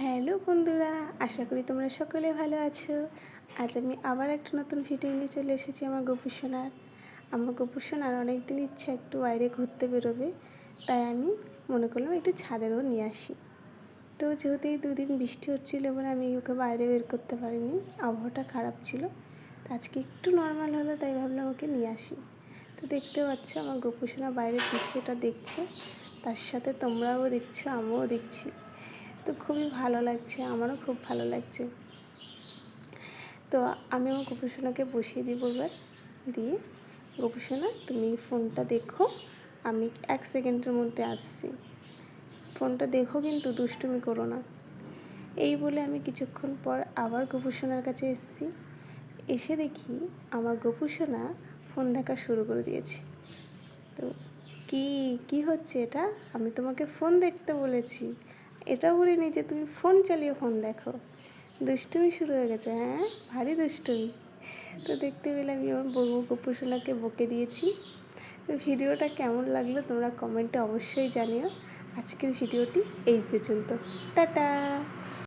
Hello বন্ধুরা, আশা করি তোমরা সকলে ভালো আছো। আজ আমি আবার একটা নতুন ভিডিও নিয়ে চলে এসেছি আমার গোপুসোনার আমার গোপুসোনার অনেক দিন ইচ্ছা একটু বাইরে ঘুরতে বেরোবে, তাই আমি মনে করলাম একটু ছাদেরও নিয়ে আসি। তো যেহেতু এই দুদিন বৃষ্টি হচ্ছিল বলে আমি ওকে বাইরে বের করতে পারিনি, আবহাওয়াটা খারাপ ছিল, তো আজকে একটু নর্মাল হলো, তাই ভাবলাম ওকে নিয়ে আসি। তো দেখতে পাচ্ছ আমার গোপুসোনা বাইরের দৃশ্যটা দেখছে, তার সাথে তোমরাও দেখছ, আমিও দেখছি। তো খুবই ভালো লাগছে, আমারও খুব ভালো লাগছে। তো আমি আমার গোপুসোনাকে বসিয়ে দিব এবার দিয়ে গোপুসোনা, তুমি ফোনটা দেখো, আমি এক সেকেন্ডের মধ্যে আসছি। ফোনটা দেখো কিন্তু দুষ্টুমি করো না। এই বলে আমি কিছুক্ষণ পর আবার গোপুসোনার কাছে এসেছি। এসে দেখি আমার গোপুসোনা ফোন দেখা শুরু করে দিয়েছে। তো কি কি হচ্ছে এটা? আমি তোমাকে ফোন দেখতে বলেছি। এটা বলিনি যে তুমি ফোন চালিয়ে ফোন দেখো। দুষ্টুমি শুরু হয়ে গেছে হ্যাঁ? ভারী দুষ্টুমি। তো দেখতে পেলে আমি আমার বউ গোপুসোনাকে বকে দিয়েছি। তো ভিডিওটা কেমন লাগল তোমরা কমেন্টে অবশ্যই জানিও। আজকের ভিডিওটি এই পর্যন্ত। টাটা!